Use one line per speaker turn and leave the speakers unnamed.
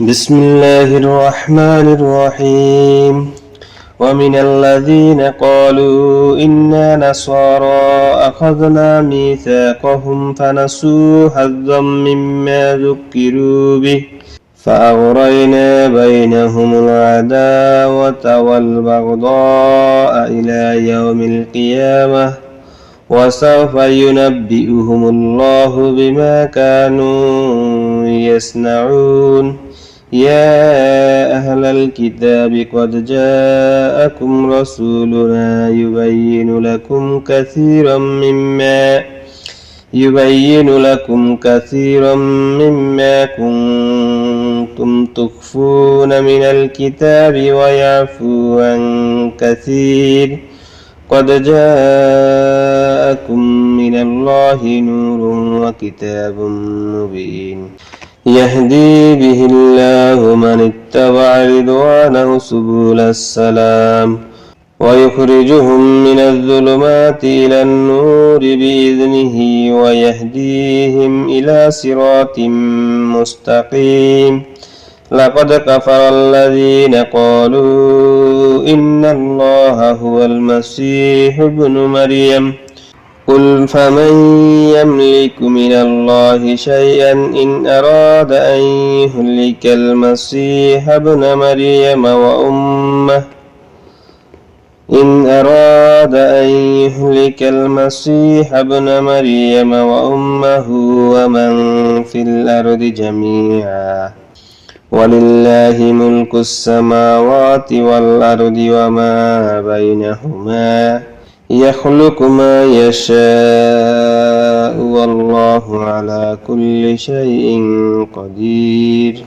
بسم الله الرحمن الرحيم. ومن الذين قالوا إنا نصارى أخذنا ميثاقهم فنسوا حظا مما ذكروا به فأغرينا بينهم العداوة والبغضاء إلى يوم القيامة وسوف ينبئهم الله بما كانوا يصنعون. يا أهل الكتاب قد جاءكم رسولنا يبين لكم كثيرا مما يبين لكم كثيرا مما كنتم تخفون من الكتاب ويعفو عن كثير. قد جاءكم من الله نور وكتاب مبين. يهدي به الله من اتبع رضوانه سبل السلام ويخرجهم من الظلمات إلى النور بإذنه ويهديهم إلى صراط مستقيم. لقد كفر الذين قالوا إن الله هو المسيح ابن مريم. قل فمن يملك من الله شيئا إن أراد أن يهلك المسيح ابن مريم وأمه إن أراد أن يهلك المسيح ابن مريم وأمه ومن في الأرض جميعا ولله ملك السماوات والأرض وما بينهما يخلق ما يشاء والله على كل شيء قدير.